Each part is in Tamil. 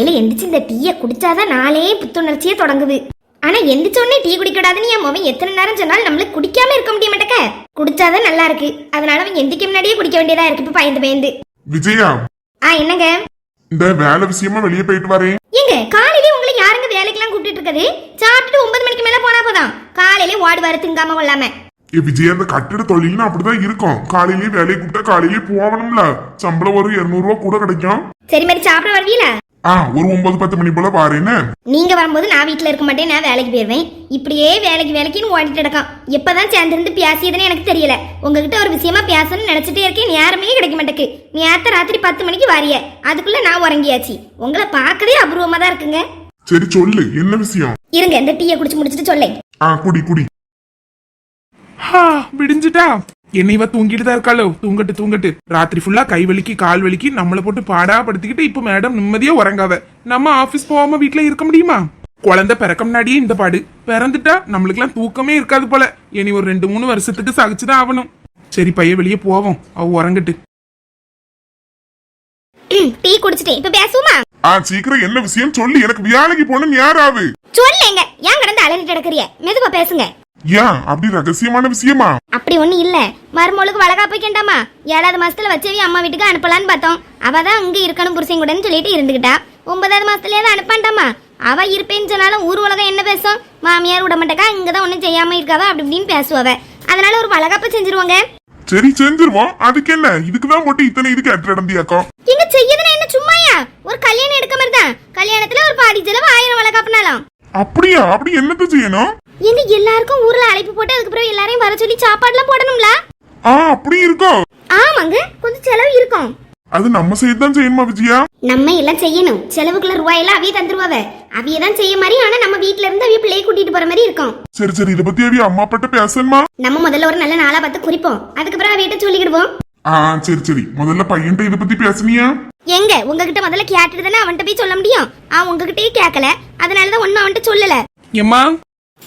காலையில எந்திரிச்சு இந்த டீயை குடிச்சாதான் நாளே புத்துணர்ச்சியே தொடங்குது. ஆனா எந்திரிச்ச உடனே டீ குடிக்கூடாதுன்னு என் மவன் எத்தனை நேரம் சொன்னாலும் நம்மளுக்கு குடிக்காம இருக்க முடிய மாட்டேக்க. குடிச்சாதான் நல்லா இருக்கு. அதனால அவன் எந்திரிக்க முன்னாடியே குடிக்க வேண்டியதா இருக்கு. இப்ப பயந்து பயந்து. விஜயா? ஆ என்னங்க? இந்த வேலை விஷயமா வெளியே போயிட்டு வரேன் ஏங்க காலையிலே உங்களை யாருங்க வேலைக்கெல்லாம் கூப்பிட்டு இருக்குது? சாப்பிட்டுட்டு ஒன்பது மணிக்கு மேல போனா போதும். காலையிலே ஓடுவாரு திங்காம கொள்ளாம. விஜயா இந்த கட்டிட தொழில்னு அப்படிதான் இருக்கும். காலையிலேயே வேலையை கூப்பிட்டா காலையிலேயே போகணும்ல. சம்பளம் ஒரு இருநூறு ரூபா கூட கிடைக்கும். சரி மாதிரி சாப்பிட வருவீங்களா? ஆ ஒரு ஒன்பது பத்து மணி போல பாருன்னு நீங்க வரும்போது நான் வீட்ல இருக்க மாட்டேன் நான் வேலைக்கு போயிருவேன். இப்படியே வேலைக்கு வேலைக்குன்னு ஓடிட்டு கிடக்கான் எப்பதான் சேர்ந்திருந்து பேசியதுன்னு எனக்கு தெரியல. உங்ககிட்ட ஒரு விஷயமா பேசணும்னு நினைச்சிட்டே இருக்கேன் நேரமே கிடைக்க மாட்டேக்கு. நேத்த ராத்திரி பத்து மணிக்கு வாரிய. அதுக்குள்ள நான் உறங்கியாச்சு. உங்களை பார்க்கவே அபூர்வமா தான் இருக்குங்க. சரி சொல்லு என்ன விஷயம்? இருங்க இந்த டீயை குடிச்சு முடிச்சிட்டு சொல்லேன். ஆ குடி குடி. ஹா விடிஞ்சிட்டா? என்ன இவ தூங்கிட்டு தான் இருக்காளோ? தூங்கட்டு தூங்கட்டு. ராத்திரி ஃபுல்லா கை வலிக்கு கால் வலிக்கு நம்மள போட்டு பாடா படுத்திக்கிட்டு இப்ப மேடம் நிம்மதியா உறங்காவ நம்ம ஆபீஸ் போகாம வீட்ல இருக்க முடியுமா? குழந்தை பிறக்க முன்னாடியே இந்த பாடு. பிறந்துட்டா நம்மளுக்கெல்லாம் தூக்கமே இருக்காது போல. இனி ஒரு ரெண்டு மூணு வருஷத்துக்கு சகிச்சுதான் ஆகணும். சரி பைய வெளியே போவோம். அவ உறங்கட்டு. ம், டீ குடிச்சிட்டேன். இப்ப பேசுவோமா? ஆ சீக்கிரம் என்ன விஷயம் சொல்லு எனக்கு வேலைக்கு போன யாராவு சொல்லேங்க. ஏன் கடந்து அலைஞ்சிட்டு கிடக்குறிய மெதுவா பேசுங்க. ஏன்? அப்படி ரகசியமான விஷயமா? அப்படி ஒண்ணு இல்ல. மருமகளுக்கு வளகாப்பு வைக்கண்டாமா? ஏழாவது மாசத்துல வச்சவி அம்மா வீட்டுக்கு அனுப்பலான்னு பார்த்தோம். அவ தான் அங்க இருக்கணும் புருஷன் கூடன்னு சொல்லிட்டு இருந்துகிட்டா. ஒன்பதாவது மாசத்துலயே தான் அனுப்பாண்டாமா? அவ இருப்பேன்னு சொன்னாலும் ஊர் உலகம் என்ன பேசும்? மாமியார் விட மாட்டேக்கா இங்கதான் ஒண்ணும் செய்யாம இருக்காவ? அப்படி இப்படின்னு பேசுவாவ. அதனால ஒரு வளகாப்பு செஞ்சிருவாங்க. சரி செஞ்சிருவோம். அதுக்கு என்ன? இதுக்குதான் போட்டு இத்தனை இதுக்கு அட்டு நடந்தியாக்கம் இங்க செய்யதுன்னா என்ன சும்மாயா? ஒரு கல்யாணம் எடுக்க மாதிரி தான் கல்யாணத்துல ஒரு பாதி செலவு ஆயிரம் வளகாப்புனாலும். அப்படியா? அப்படி என்னத்த செய்யணும்? எங்க எல்லாருக்கும் ஊர்ல அழைப்பு போட்டு அதுக்கப்புறம் எல்லாரையும் வர சொல்லி சாப்பாடுலாம் போடணும்ல? ஆ அப்படி இருக்கோ? ஆமாங்க கொஞ்சம் செலவு இருக்கும். அது நம்ம சைடு தான் செய்யணுமா விஜயா? நம்ம எல்லாம் செய்யணும். செலவுக்குள்ள ரூபாயெல்லாம் அவிய தந்துருவாவ. அவிய தான் செய்ய மாதிரி ஆனா நம்ம வீட்ல இருந்து அவிய பிள்ளைய கூட்டிட்டு போற மாதிரி இருக்கும். சரி சரி இத பத்தி அவி அம்மா அப்பாட்ட பேசணுமா? நம்ம முதல்ல ஒரு நல்ல நாளா பார்த்து குறிப்போம். அதுக்கப்புறம் அவியிட்ட சொல்லிக்கிடுவோம். ஆ சரி சரி. முதல்ல பையன்ட்ட இத பத்தி பேசுனியா? எங்க? உங்ககிட்ட முதல்ல கேட்டுட்டு தானே அவன்கிட்ட போய் சொல்ல முடியும்? அவன் உங்ககிட்டயே கேட்கல அதனாலதான் ஒன்னும் அவன்கிட்ட சொல்லல. எம்மா?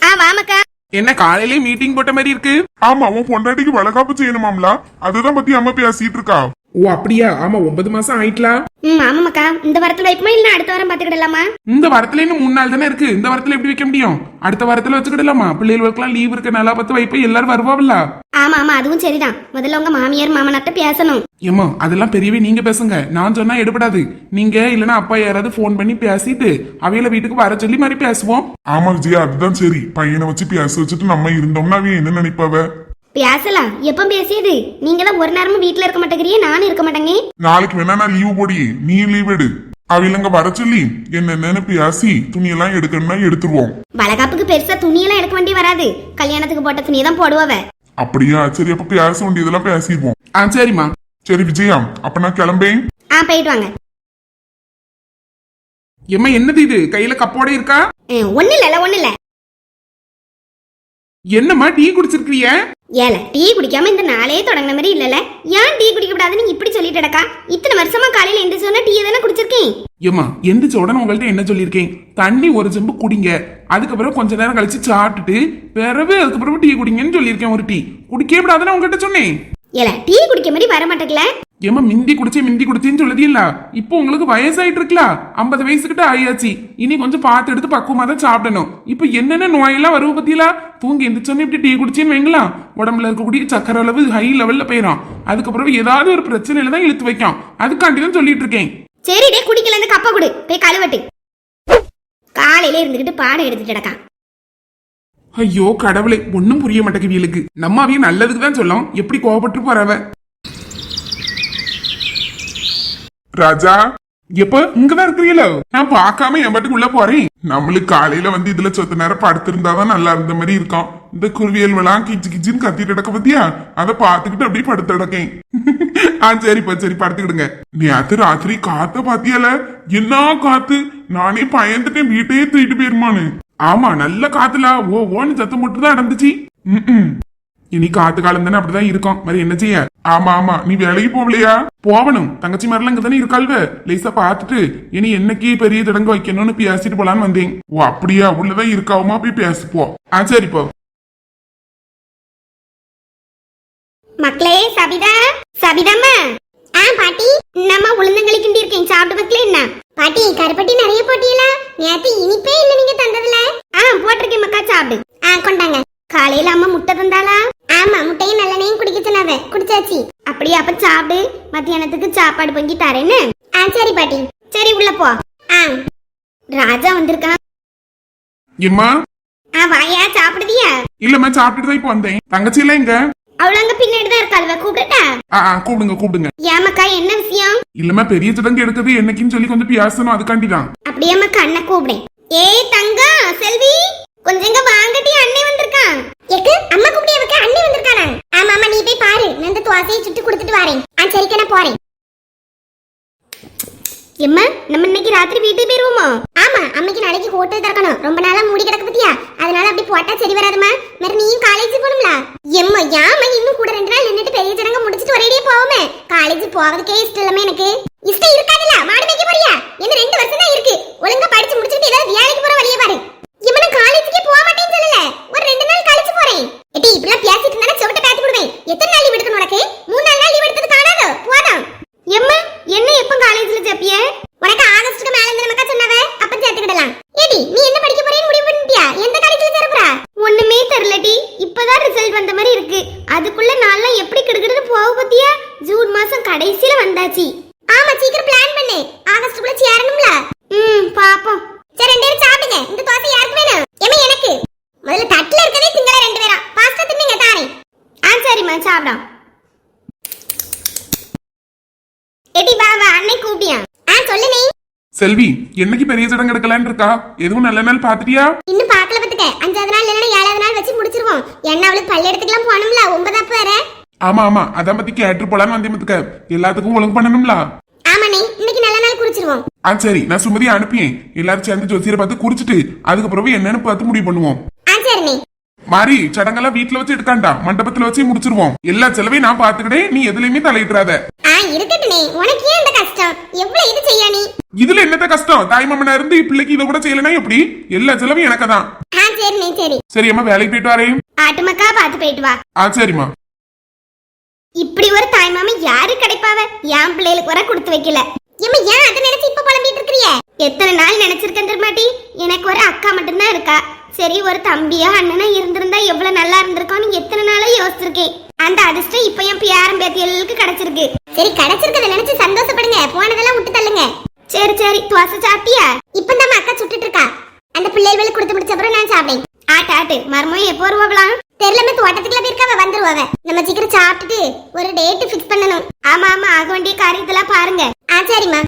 ஆ வாமக்கா என்ன காலையிலே மீட்டிங் போட்ட மாதிரி இருக்கு? ஆமா உன் பொண்டாட்டிக்கு வளகாப்பு செய்யணுமாம்ல? அதுதான் பத்தி அம்மா பேசிட்டு இருக்கா. ஓ அப்படியா? ஆமா ஒன்பது மாசம் ஆயிட்டலாம் ம் ஆமாக்கா இந்த வாரத்துல வைப்போமா இல்ல அடுத்த வாரம் பாத்துக்கிடலாமா? இந்த வாரத்துல இன்னும் மூணு நாள் தானே இருக்கு. இந்த வாரத்துல எப்படி வைக்க முடியும்? அடுத்த வாரத்துல வச்சுக்கிடலாமா? பிள்ளைகளுக்கெல்லாம் லீவ் இருக்க நல்லா பார்த்து வைப்ப எல்லாரும் வருவாவில்ல? ஆமா ஆமா அதுவும் சரிதான். முதல்ல உங்க மாமியார் மாமனார்ட்ட பேசணும். ஏம்மா அதெல்லாம் பெரியவே நீங்க பேசுங்க. நான் சொன்னா எடுபடாது. நீங்க இல்லனா அப்பா யாராவது ஃபோன் பண்ணி பேசிட்டு அவையில வீட்டுக்கு வர சொல்லி மாதிரி பேசுவோம். ஆமா விஜயா அதுதான் சரி. பையனை வச்சு பேச வச்சுட்டு நம்ம இருந்தோம்னா அவ என்ன நினைப்பாவ? பேசலாம். எப்ப பேசியது? நீங்க தான் ஒரு நேரமும் வீட்ல இருக்க மாட்டேங்கிறியே நானும் இருக்க மாட்டேங்க நாளைக்கு வேணா நான் லீவு போடி. நீ லீவ் எடு. அவிலங்க வர சொல்லி என்னென்னு பேசி துணியெல்லாம் எடுக்கணும்னா எடுத்துருவோம். வளகாப்புக்கு பெருசா துணியெல்லாம் எடுக்க வேண்டி வராது. கல்யாணத்துக்கு போட்ட துணியை தான் போடுவாவ. அப்படியா? சரி அப்ப பேச வேண்டியதெல்லாம் பேசிடுவோம். ஆ சரிம்மா. சரி விஜயா அப்ப நான் கிளம்பேன். ஆ போயிட்டு வாங்க. ஏம்மா என்னது இது? கையில கப்போட இருக்கா? ஒண்ணு இல்ல ஒண்ணு இல்ல என்னம்மா டீ குடிச்சிருக்கிய ஏல டீ குடிக்காம இந்த நாளே தொடங்கின மாதிரி இல்லல? ஏன் டீ குடிக்க கூடாதுன்னு இப்படி சொல்லிட்டு கிடக்கா இத்தனை வருஷமா காலையில எந்திரிச்சு சொன்னா டீ தானே குடிச்சிருக்கேன்? ஏம்மா எந்திரிச்ச உடனே உங்கள்ட்ட என்ன சொல்லியிருக்கேன்? தண்ணி ஒரு செம்பு குடிங்க. அதுக்கப்புறம் கொஞ்ச நேரம் கழிச்சு சாப்பிட்டுட்டு பிறகு அதுக்கப்புறம் டீ குடிங்கன்னு சொல்லியிருக்கேன் ஒரு டீ. குடிக்கவே கூடாதுன்னு உங்கள்கிட்ட சொன்னேன். ஏல டீ குடிக்க மாதிரி வர மாட்டேங்கல ஏம்மா மிந்தி குடிச்சே மிந்தி குடிச்சேன்னு சொல்லுது இல்ல இப்போ உங்களுக்கு வயசாயிட்டு இருக்குல்ல ஐம்பது வயசுக்கிட்ட ஆயாச்சு. இனி கொஞ்சம் பார்த்து எடுத்து பக்குவமா தான் சாப்பிடணும். இப்போ என்னென்ன நோயெல்லாம் வருவ பத்தியலா? தூங்கி எந்திரிச்சோன்னே இப்படி டீ குடிச்சேன்னு வைங்களா உடம்புல இருக்கக்கூடிய சக்கரை அளவு ஹை லெவல்ல போயிடும் அதுக்கப்புறம் ஏதாவது ஒரு பிரச்சனையில தான் இழுத்து வைக்கும். அதுக்காண்டி தான் சொல்லிட்டு இருக்கேன் சரி டே குடிக்கல இந்த கப்ப குடு. போய் கழுவட்டு. காலையில இருந்துகிட்டு பாடம் எடுத்துட்டு கிடக்கான். ஐயோ கடவுளே ஒன்னும் புரிய மாட்டேங்குது நம்ம அவைய நல்லதுக்கு தான் சொல்லும். எப்படி கோவப்பட்டு போறவ ராஜா எப்ப? இங்கதான் இருக்கிறீங்களோ நான் பாக்காம என் பாட்டுக்கு உள்ள போறேன். நம்மளுக்கு காலையில வந்து இதுல சொத்த நேரம் படுத்திருந்தாதான் நல்லா இருந்த மாதிரி இருக்கும் இந்த குருவியல் எல்லாம் கிச்சு கிச்சின்னு கத்திட்டு கிடக்க பத்தியா? அதை பாத்துக்கிட்டு அப்படியே படுத்து கிடக்கேன். ஆ சரிப்பா சரி படுத்துக்கிடுங்க. நேத்து ராத்திரி காத்த பாத்தியால? என்ன காத்து? நானே பயந்துட்டேன் வீட்டையே தூக்கிட்டு போயிருமானு ஆமா நல்ல காத்துல. ஓ ஓன்னு சத்தம் மட்டும் தான் நடந்துச்சு இனி காத்து காலம் தானே அப்படிதான் இருக்கும். மாதிரி என்ன செய்ய? ஆமா ஆமா. நீ வேலைக்கு போகலையா? போவணும். தங்கச்சி மாதிரிலாம் இங்க தானே இருக்காள்வ. லேசா பாத்துட்டு இனி என்னைக்கு பெரிய தடங்கு வைக்கணும்னு பேசிட்டு போலான்னு வந்தேன். ஓ அப்படியா? உள்ளதான் இருக்காவுமா? போய் பேசிப்போ ஆ சரிப்போ மக்களே சபிதா. சபிதாமா ஆ பாட்டி. நம்ம உளுந்தங்களி கிண்டி இருக்கேன். சாப்பிட்டு பக்கல என்ன? பாட்டி கருப்பட்டி நிறைய போட்டீங்களா நேத்து இனிப்பே இல்ல நீங்க தந்ததுல? ஆ போட்டிருக்கேன் மக்கா சாப்பிடு. ஆ கொண்டாங்க. காலையில அம்மா முட்டை தந்தாளா? சொன்னாவ குடிச்சாச்சு. அப்படியே அப்ப சாப்பிடு. மத்தியானத்துக்கு சாப்பாடு பொங்கி தரேன்னு. ஆ சரி பாட்டி. சரி உள்ள போ. ஆ. ராஜா வந்திருக்கான். எம்மா? ஆ வாயா சாப்பிடுதியா? இல்லம்மா சாப்பிட்டுட்டு தான் இப்போ வந்தேன். தங்கச்சி எல்லாம் இங்க அவள அங்க பின்னாடி தான் இருக்காள்வ கூப்பிடட்டா? ஆ ஆ, கூப்பிடுங்க கூப்பிடுங்க. ஏமாக்கா என்ன விஷயம்? இல்லம்மா பெரிய சடங்கு எடுக்குது என்னைக்குன்னு சொல்லி கொஞ்சம் பேசணும் அதுக்காண்டி தான் அப்படியே அம்மா கண்ணை கூப்பிடேன். ஏய் தங்கம் செல்வி கொஞ்சம் இங்க வாங்கட்டி அண்ணே வந்திருக்கான். எக்கு அம்மா கூப்பிட்டு அவக்கு அண்ணி வந்திருக்கானா? பாரு சுட்டு கொடுத்துட்டு வரேன். ஆ சரிக்கா நான் போறேன். எம்மா நம்ம இன்னைக்கு ராத்திரி வீட்டுக்கு போயிருவோமா? ஆமா அம்மைக்கு நாளைக்கு ஹோட்டல் திறக்கணும். ரொம்ப நாளா மூடி கிடக்கு பத்தியா? அதனால அப்படி போட்டா சரி வராதுமா. வேற நீயும் காலேஜ் போகணும்ல? எம்மா யாமா இன்னும் கூட ரெண்டு நாள் நின்னுட்டு பெரிய ஜனங்க முடிச்சிட்டு ஒரேடியே போவோமே? காலேஜ் போவதுக்கே இஷ்டம் இல்லாம எனக்கு. இஷ்டம் இருக்காதுல்ல? மாடு மேய்க்க போறியா? இன்னும் ரெண்டு வருஷம் தான் இருக்கு. ஒழுங்கா படிச்சு முடிச்சுட்டு ஏதாவது வேலைக்கு போற வழியே பாரு இவன காலேஜுக்கே போக மாட்டேன்னு சொல்லல ஒரு ரெண்டு நாள் கழிச்சு போறேன் எட்டி இப்படிலாம் பேசிட்டு இருந்தா செவட்ட பேத்து விடுவேன் எத்தனை நாள் லீவ் எடுக்கணும் உனக்கு மூணு நாள் நாள் லீவ் எடுத்தது காணாதோ போதும் எம்மா என்ன எப்ப காலேஜ்ல சேர்ப்பிய உனக்கு ஆகஸ்டுக்கு மேல இருந்து நமக்கா சொன்னவ அப்ப சேர்த்துக்கிடலாம் ஏடி நீ என்ன படிக்க போறேன்னு முடிவு பண்ணிட்டியா எந்த காலேஜ்ல சேர போறா ஒண்ணுமே தெரியலடி வந்த மாதிரி இருக்கு. அதுக்குள்ள நாள்லாம் எப்படி கிடுக்கிடுன்னு போக பத்தியா ஜூன் மாசம் கடைசியில வந்தாச்சு ஆமா சீக்கிரம் பிளான் பண்ணு ஆகஸ்டுக்குள்ள சேரணும்ல ம் பாப்போம் சரி ரெண்டு பேரும் சாப்பிடுங்க இந்த தோசை யாருக்கு வேணும் ஏமா எனக்கு முதல்ல தட்டுல இருக்கதே திங்கள ரெண்டு பேரா பாஸ்தா தின்னுங்க தாரேன் ஆ சரிம்மா சாப்பிடாம் எடி வா வா அன்னை கூப்பிட்டியா ஆ சொல்லு நீ செல்வி என்னைக்கு பெரிய சடங்கு எடுக்கலான்னு இருக்கா? எதுவும் நல்ல நாள் பாத்துட்டியா இன்னும் பார்க்கல பத்துக்க அஞ்சாவது நாள் இல்லைன்னா ஏழாவது நாள் வச்சு முடிச்சிருவோம். என்ன அவளுக்கு பள்ளி எடுத்துக்கலாம் போகணும்ல? ஒன்பதாப்பு வேற. ஆமா ஆமா. அதான் பத்தி கேட்டு போலான்னு வந்தேன் பாத்துக்க எல்லாத்துக்கும் ஒழுங்கு பண்ணணும்ல? ஆமா நீ. இன்னைக்கு நல்ல நாள் குறிச்சிருவோம். ஆ சரி. நான் சுமதி அனுப்பியேன். எல்லாரும் சேர்ந்து ஜோசியரை பார்த்து குறிச்சிட்டு அதுக்கப்புறம் என்னன்னு பார்த்து முடிவு பண்ணுவோம். ஆ சரி நீ. மாறி சடங்கெல்லாம் வீட்டுல வச்சு எடுக்காண்டா? மண்டபத்துல வச்சு முடிச்சிருவோம். எல்லா செலவையும் நான் பாத்துக்கிட்டே நீ எதுலயுமே தலையிட்டுறாத. ஆ இருக்கட்டும் நீ. உனக்கு ஏன் இந்த கஷ்டம்? எவ்வளவு இது செய்ய நீ? இதுல என்னத்த கஷ்டம்? தாய் மாமனா இருந்து பிள்ளைக்கு இதை கூட செய்யலனா எப்படி? எல்லா செலவும் எனக்கு தான் சரி சரி. சரி அம்மா வேலைக்கு போயிட்டு வரேன். ஆட்டுமக்கா பார்த்து போயிட்டு வா. ஆ சரிம்மா. இப்படி ஒரு தாய்மாமன் யாரு கிடைப்பாவ? என் பிள்ளைகளுக்கு வர கொடுத்து வைக்கல. ஏம்மா ஏன் அதை நினைச்சு இப்ப புலம்பிட்டு இருக்கிறிய? எத்தனை நாள் நினைச்சிருக்கேன் தெரியுமாட்டி எனக்கு ஒரு அக்கா மட்டும்தான் இருக்கா. சரி ஒரு தம்பியா அண்ணனா இருந்திருந்தா எவ்வளவு நல்லா இருந்திருக்கும்னு எத்தனை நாளா யோசிச்சிருக்கேன் அந்த அதிர்ஷ்டம் இப்ப என் பேரன் பேத்தியலுக்கு கிடைச்சிருக்கு. சரி கிடைச்சிருக்கத நினைச்சு சந்தோஷப்படுங்க. போனதெல்லாம் விட்டு தள்ளுங்க. சரி சரி துவாசை சாப்பிட்டியா இப்ப நம்ம அக்கா சுட்டுட்டு இருக்கா அந்த பிள்ளைகளுக்கு கொடுத்து முடிச்ச அப்புறம் நான் சாப்பிட்டேன் ஆட்டு ஆட்டு மர்மம் எப்போ வருவாங்களாம் தெரியல தோட்டத்துக்குள்ள போயிருக்காவ வந்துருவாவ நம்ம சீக்கிரம் சாப்பிட்டுட்டு ஒரு டேட் ஃபிக்ஸ் பண்ணணும் ஆமா ஆமா ஆக வேண்டிய காரியத்தெல்லாம் பாருங்க ஆ சரிம்மா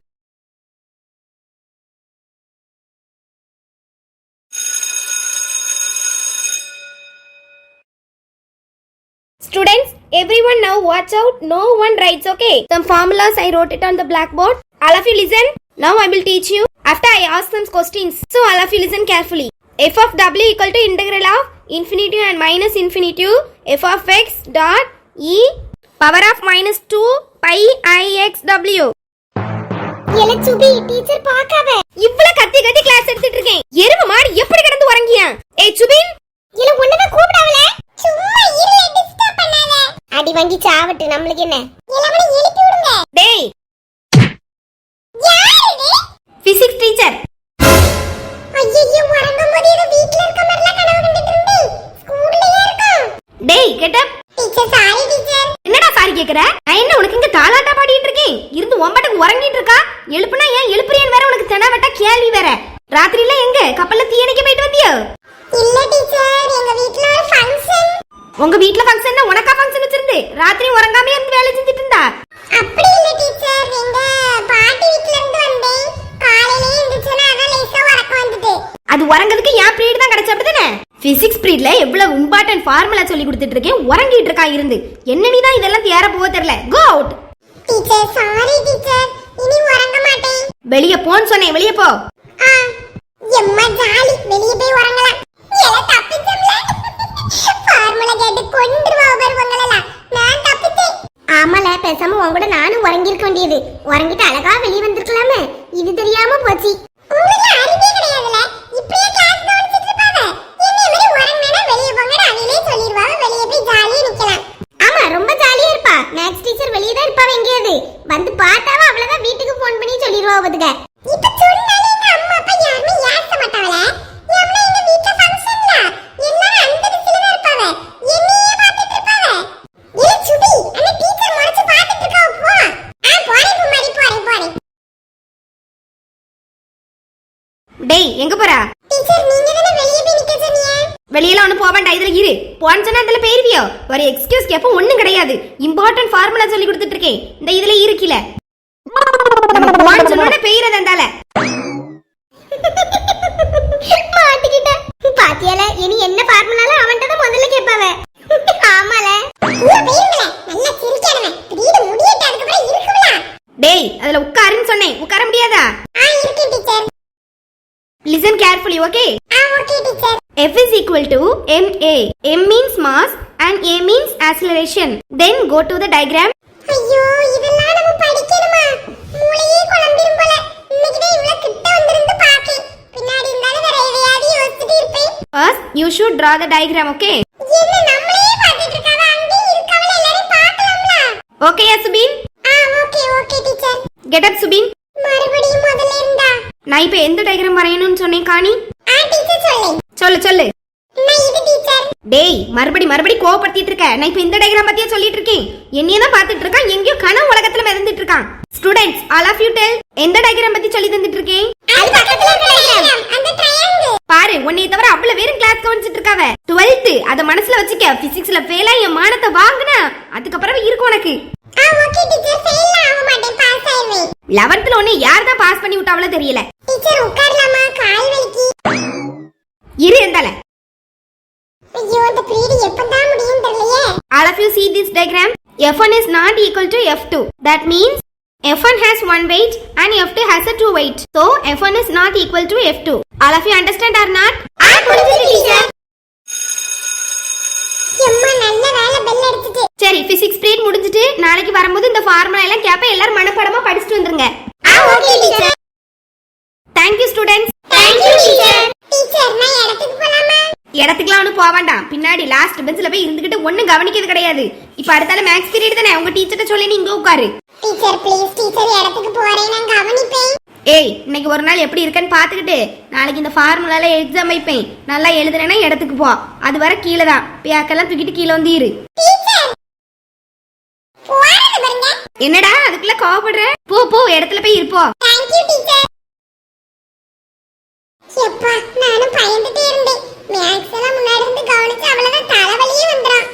Students, everyone now watch out. No one writes, okay? Some formulas I wrote it on the blackboard. All of you listen. Now I will teach you. After I ask some questions. So all of you listen carefully. f of w equal to integral of infinitive and minus infinitive f of x dot e power of minus 2 pi i x w. Subi teacher பாக்காவ இவ்வளவு கத்தி கத்தி கிளாஸ் எடுத்துட்டு இருக்கேன் எருமை மாடு எப்படி கிடந்து உறங்கியா ஏய் சுபின் இல்ல ஒண்ணுதான் கூப்பிடாவல சும்மா இல்ல டிஸ்டர்ப் பண்ணாத அடி வாங்கி சாவட்டு நம்மளுக்கு என்ன இளமணி எழுப்பி விடுங்க டேய் யாரு பிசிக்ஸ் டீச்சர் ஐயோ உறங்கும் முடியல. உறங்கிறதுக்கு என் பீரியட் தான் கிடைச்ச அப்படிதானே? பிசிக்ஸ் பீரியட்ல எவ்வளவு இம்பார்ட்டன்ட் ஃபார்முலா சொல்லி கொடுத்துட்டு இருக்கேன். உறங்கிட்டு இருக்கா இருந்து. என்ன நீ தான் இதெல்லாம் தேர போக தெரியல. Go out teacher sorry teacher இனி உறங்க மாட்டேன். வெளிய போன்னு சொன்னேன். வெளிய போ. எம்மா ஜாலி. வெளிய போய் உறங்கலாம். எல தப்பிச்சோம்ல? ஃபார்முலா கேட்டு கொன்றுவா வருவாங்களலாம் நான் தப்பிச்சேன். ஆமால பேசாம உன் கூட நானும் உறங்கி இருக்க வேண்டியது. உறங்கிட்டு அழகா வெளிய வந்திருக்கலாமே. இது தெரியாம போச்சு. உங்களுக்கு அறிவே கிடையாதுல இப்பயே கிளாஸ் கவனிச்சிட்டு இருப்பாங்க என்ன மாதிரி உறங்கினா வெளிய போங்கன்னு அணிலே சொல்லிடுவாங்க வெளிய போய் ஜாலியா நிக்கலாம் ஆமா ரொம்ப ஜாலியா இருப்பா மேக்ஸ் டீச்சர் வெளியே தான் இருப்பாவ எங்கேயாவது வந்து பார்த்தாவ அவ்வளவுதான் வீட்டுக்கு ஃபோன் பண்ணி சொல்லிடுவா பாத்துக்க இப்ப டேய் எங்க போறா டீச்சர் நீங்க தானே வெளியே போய் நிக்க சொன்னீங்க வெளியில ஒண்ணு போக வேண்டாம் இதுல இரு போன்னு சொன்னா அதுல போயிருவியோ ஒரு எக்ஸ்கியூஸ் கேப்ப இம்பார்ட்டன்ட் ஃபார்முலா சொல்லி கொடுத்துட்டு இருக்கேன் இந்த இதுல இருக்கில. சொன்னோட பெய்யறது அந்தால. மாட்டிக்கிட்டேன் பாத்தியால இனி என்ன ஃபார்முலால அவன்கிட்ட தான் முதல்ல கேட்பாவ ஆமால. நல்லா சிரிக்கணுமே திடீர்னு முடியட்ட அதுக்கப்புறம் இருக்குங்களா டேய் அதுல உட்காருன்னு சொன்னேன். உட்கார முடியாதா? ஆ இருக்கு teacher. Listen carefully okay ah okay teacher. F is equal to ma. m means mass and a means acceleration. Then go to the diagram. ஐயோ இதெல்லாம் நம்ம படிக்கணுமா மூளையே குழம்பிரும் போல இன்னைக்கு தான் இவ்வளவு கிட்ட வந்திருந்து பாக்கேன் பின்னாடி இருந்தாலும் வேற எதையாவது யோசிச்சுட்டு இருப்பேன் First, you should draw the diagram, okay? என்ன நம்மளையே பார்த்துட்டு இருக்காவ அங்கே இருக்கவள எல்லாரும் பார்க்கலாம்ல Okay, yeah, Subin? Ah okay okay teacher Get up, Subin. மறுபடியும் முதல்ல இருந்தா நான் இப்போ எந்த டயக்ராம் வரையணும்னு சொன்னேன் காணி ஆ டீச்சர் சொல்லேன் சொல்லு சொல்லு டேய் மறுபடி மறுபடி கோவப்படுத்திட்டு இருக்க. நான் இப்போ இந்த டயக்ராம் பத்தியே சொல்லிட்டு இருக்கேன்? என்னைய தான் பார்த்துட்டு இருக்கான். எங்கேயோ கனவு உலகத்துல மிதந்துட்டு இருக்கான். Students all of you tell எந்த டயக்ராம் பத்தி சொல்லி தந்துட்டு இருக்கேன்? பாரு உன்னை தவிர அவ்வளவு பேரும் கிளாஸ் கவனிச்சிட்டு இருக்காவ. டுவெல்த் அத மனசுல வச்சுக்க. பிசிக்ஸ்ல ஃபெயிலா என் மானத்தை வாங்குன. அதுக்கப்புறம் இருக்கும் உனக்கு. ஆக லெவன்த்ல ஒன்னு யார் தான் பாஸ் பண்ணி விட்டாவளோ தெரியல. டீச்சர் உட்காரலாமா? கால் வலிக்கு. இரு இருந்தால ஐயோ இந்த பீரியட் எப்பதான் முடியும் தெரியலையே. all of you see this diagram? F1 is not equal to f2 that means f1 has one weight and f2 has a two weight. So f1 is not equal to f2 all of you understand or not? ஆ புரிஞ்சுது டீச்சர் எம்மா நல்ல வேலை பெல் அடிச்சிட்டு. சரி பிசிக்ஸ் பீரியட் முடிஞ்சிட்டு நாளைக்கு வரும்போது இந்த ஃபார்முலா எல்லாம் கேப்ப எல்லாரும் மனப்பாடமா படிச்சுட்டு வந்துருங்க. ஆ okay teacher thank you students thank you teacher teacher நான் இடத்துக்கு போலாமா இடத்துக்குலாம் ஒன்றும் போக வேண்டாம். பின்னாடி லாஸ்ட் பெஞ்சில் போய் இருந்துகிட்டு ஒன்றும் கவனிக்கிறது கிடையாது. இப்போ அடுத்தால மேக்ஸ் பீரியட் தானே? உங்க டீச்சர்ட்ட சொல்லி நீ இங்க உட்காரு. டீச்சர் ப்ளீஸ் டீச்சர் இடத்துக்கு போறேன். நான் கவனிப்பேன். ஏய் இன்னைக்கு ஒரு நாள் எப்படி இருக்கேன்னு பார்த்துக்கிட்டு நாளைக்கு இந்த ஃபார்முலால எக்ஸாம் வைப்பேன். நல்லா எழுதுறேன்னா இடத்துக்கு போ. அது வர கீழே தான். பேக்கெல்லாம் தூக்கிட்டு கீழே வந்து இரு. என்னடா அதுக்குள்ள கோவப்படுற? போ போ இடத்துல போய் இருப்போ. தேங்க் யூ டீச்சர் எப்பா நானும் பயந்துட்டே இருந்தேன். மேக்ஸ் எல்லாம் முன்னாடி இருந்து கவனிச்சு அவ்வளவுதான் தலைவலியே வந்துடும்